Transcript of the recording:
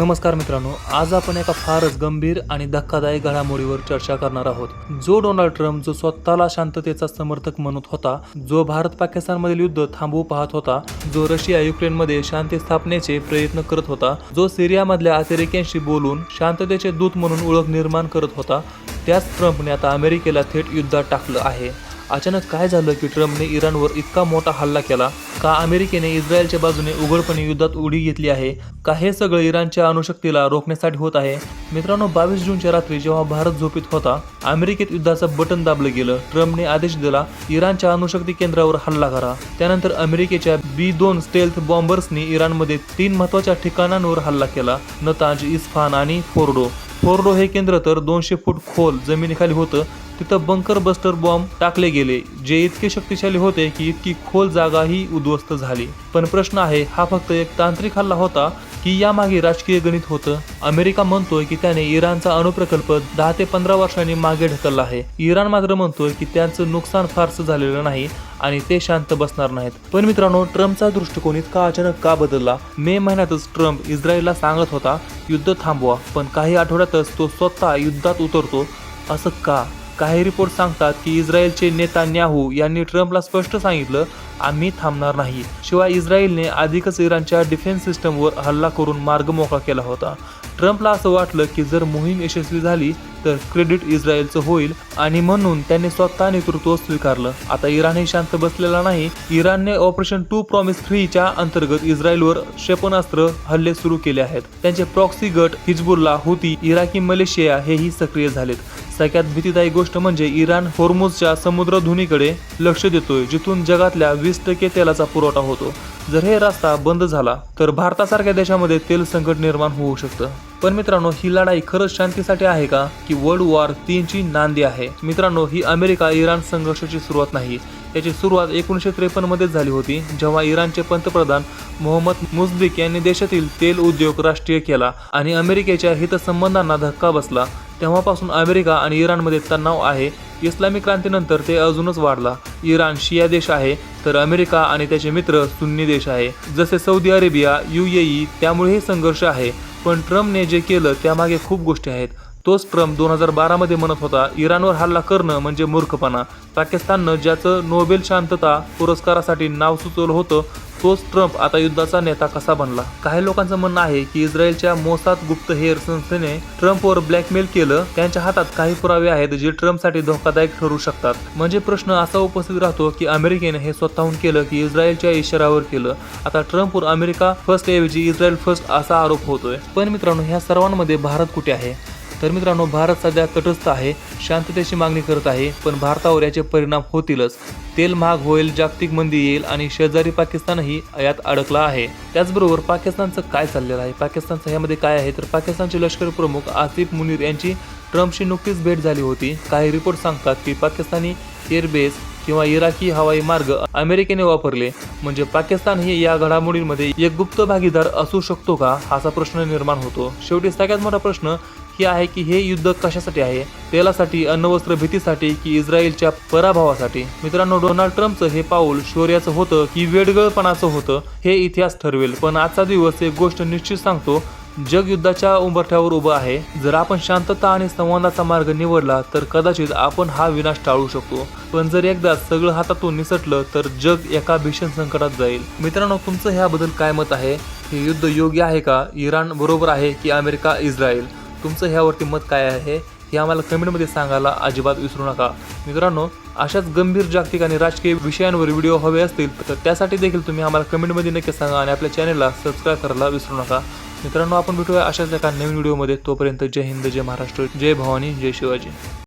नमस्कार मित्रांनो आज आपण एका फारच गंभीर आणि धक्कादायक घडामोडीवर चर्चा करणार आहोत. जो डोनाल्ड ट्रम्प जो स्वतःला शांततेचा समर्थक म्हणत होता जो भारत पाकिस्तानमधील युद्ध थांबवू पाहत होता जो रशिया युक्रेनमध्ये शांती स्थापनेचे प्रयत्न करत होता जो सिरियामधल्या अतिरेक्यांशी बोलून शांततेचे दूत म्हणून ओळख निर्माण करत होता त्याच ट्रम्पने आता अमेरिकेला थेट युद्धात टाकलं आहे. अचानक काय झालं की ट्रम्पने इराणवर इतका मोठा हल्ला केला? का अमेरिकेने इस्रायलच्या बाजूने उघडपणे युद्धात उडी घेतली आहे? का हे सगळं इराणच्या अणुशक्तीला रोखण्यासाठी होत आहे? मित्रांनो बावीस जूनच्या रात्री जेव्हा भारत झोपीत होता अमेरिकेत युद्धाचं बटन दाबलं गेलं. ट्रम्पने आदेश दिला इराणच्या अणुशक्ती केंद्रावर हल्ला करा. त्यानंतर अमेरिकेच्या बी दोन स्टेल्थ बॉम्बर्सनी इराणमध्ये तीन महत्त्वाच्या ठिकाणांवर हल्ला केला नताज इस्फान आणि फोर्डो. फोर्डो हे केंद्र तर दोनशे फूट खोल जमिनीखाली होतं. तिथं बंकर बस्टर बॉम्ब टाकले गेले. जे इतके शक्तिशाली होते की इतकी खोल जागाही उद्ध्वस्त झाली. पण प्रश्न आहे हा फक्त एक तांत्रिक हल्ला होता की यामागे राजकीय गणित होतं. अमेरिका म्हणतोय की त्याने इराणचा अणुप्रकल्प दहा ते पंधरा वर्षांनी मागे ढकलला आहे. इराण मात्र म्हणतोय की त्यांचं नुकसान फारसं झालेलं नाही आणि ते शांत बसणार नाहीत. पण मित्रांनो ट्रम्पचा दृष्टिकोन इतका अचानक का बदलला? मे महिन्यातच ट्रम्प इस्रायलला सांगत होता युद्ध थांबवा पण काही आठवड्यातच तो स्वतः युद्धात उतरतो. असं का? काही रिपोर्ट सांगतात की इस्रायलचे नेता न्याहू यांनी ट्रम्पला स्पष्ट सांगितलं आम्ही थांबणार नाही. शिवाय इस्रायलने अधिकच इराणच्या डिफेन्स सिस्टमवर हल्ला करून मार्ग मोकळा केला होता. ट्रम्पला असं वाटलं की जर मोहीम यशस्वी झाली तर क्रेडिट इस्रायलचं होईल आणि म्हणून त्यांनी स्वतः नेतृत्व स्वीकारलं. आता इराणही शांत बसलेला नाही. इराणने ऑपरेशन टू प्रॉमिस थ्रीच्या अंतर्गत इस्रायलवर क्षेपणास्त्र हल्ले सुरू केले आहेत. त्यांचे प्रॉक्सी गट हिजबुल्ला होती इराकी मलेशिया हेही सक्रिय झालेत. सगळ्यात भीतीदायी गोष्ट म्हणजे इराण होर्मुजच्या समुद्रधुनीकडे लक्ष देतोय जिथून जगातल्या वीस टक्के तेलाचा पुरवठा होतो. जर हे रस्ता बंद झाला तर भारतासारख्या देशामध्ये तेल संकट निर्माण होऊ शकतं. पण मित्रांनो ही लढाई खरंच शांतीसाठी आहे का? की वर्ल्ड वॉर तीनची नांदी आहे. मित्रांनो ही अमेरिका इराण संघर्षाची सुरुवात नाही. याची सुरुवात एकोणीसशे त्रेपन्नमध्येच झाली होती जेव्हा इराणचे पंतप्रधान मोहम्मद मुसदिक यांनी देशातील तेल उद्योग राष्ट्रीय केला आणि अमेरिकेच्या हितसंबंधांना धक्का बसला. तेव्हापासून अमेरिका आणि इराणमध्ये तणाव आहे. इस्लामिक क्रांतीनंतर ते अजूनच वाढला. इराण शिया देश आहे तर अमेरिका आणि त्याचे मित्र सुन्नी देश आहे. जसे सौदी अरेबिया यू त्यामुळे हे संघर्ष आहे. पण ट्रम्पने जे केलं त्यामागे खूप गोष्टी आहेत. तोच ट्रम्प दोन हजार बारामध्ये म्हणत होता इराणवर हल्ला करणं म्हणजे मूर्खपणा. पाकिस्ताननं ज्याचं नोबेल शांतता पुरस्कारासाठी नाव सुचवलं होतं तोच ट्रम्प आता युद्धाचा नेता कसा बनला? काही लोकांचं म्हणणं आहे की इस्रायलच्या मोसाद गुप्तहेर संस्थेने ट्रम्पवर ब्लॅकमेल केलं. त्यांच्या हातात काही पुरावे आहेत जे ट्रम्पसाठी धोकादायक ठरू शकतात. म्हणजे प्रश्न असा उपस्थित राहतो की अमेरिकेने हे स्वतःहून केलं की इस्रायलच्या इशारावर केलं. आता ट्रम्पवर अमेरिका फर्स्ट ऐवजी इस्रायल फर्स्ट असा आरोप होतोय. पण मित्रांनो ह्या सर्वांमध्ये भारत कुठे आहे? तर मित्रांनो भारत सध्या तटस्थ आहे शांततेची मागणी करत आहे पण भारतावर याचे परिणाम होतीलच. तेल महाग होईल जागतिक मंदी येईल आणि शेजारी पाकिस्तानही यात अडकला आहे. त्याचबरोबर पाकिस्तानचं काय चाललेलं आहे? पाकिस्तानचं ह्यामध्ये काय आहे? तर पाकिस्तानचे लष्कर प्रमुख आसिफ मुनीर यांची ट्रम्पशी नुकतीच भेट झाली होती. काही रिपोर्ट सांगतात की पाकिस्तानी एअरबेस किंवा इराकी हवाई मार्ग अमेरिकेने वापरले. म्हणजे पाकिस्तान हे या घडामोडींमध्ये एक गुप्त भागीदार असू शकतो का? असा प्रश्न निर्माण होतो. शेवटी सगळ्यात मोठा प्रश्न हे आहे की हे युद्ध कशासाठी आहे? तेलासाठी अन्नवस्त्र भीतीसाठी की इस्रायलच्या पराभवासाठी? मित्रांनो डोनाल्ड ट्रम्पचं हे पाऊल शौर्याचं होतं की वेडगळपणाचं होतं हे इतिहास ठरवेल. पण आजचा दिवस एक गोष्ट निश्चित सांगतो जग युद्धाच्या उंबरठ्यावर उभं आहे. जर आपण शांतता आणि संवादाचा मार्ग निवडला तर कदाचित आपण हा विनाश टाळू शकतो. पण जर एकदा सगळं हातातून निसटलं तर जग एका भीषण संकटात जाईल. मित्रांनो तुमचं ह्याबद्दल काय मत आहे? हे युद्ध योग्य आहे का? इराण बरोबर आहे की अमेरिका इस्रायल? तुमचं ह्यावरती मत काय आहे हे आम्हाला कमेंटमध्ये सांगायला अजिबात विसरू नका. मित्रांनो अशाच गंभीर जागतिक आणि राजकीय विषयांवर व्हिडिओ हवे असतील तर त्यासाठी देखील तुम्ही आम्हाला कमेंटमध्ये नक्की सांगा आणि आपल्या चॅनलला सबस्क्राईब करायला विसरू नका. मित्रांनो आपण भेटूया अशाच एका नवीन व्हिडिओमध्ये. तोपर्यंत जय हिंद जय महाराष्ट्र जय भवानी जय शिवाजी.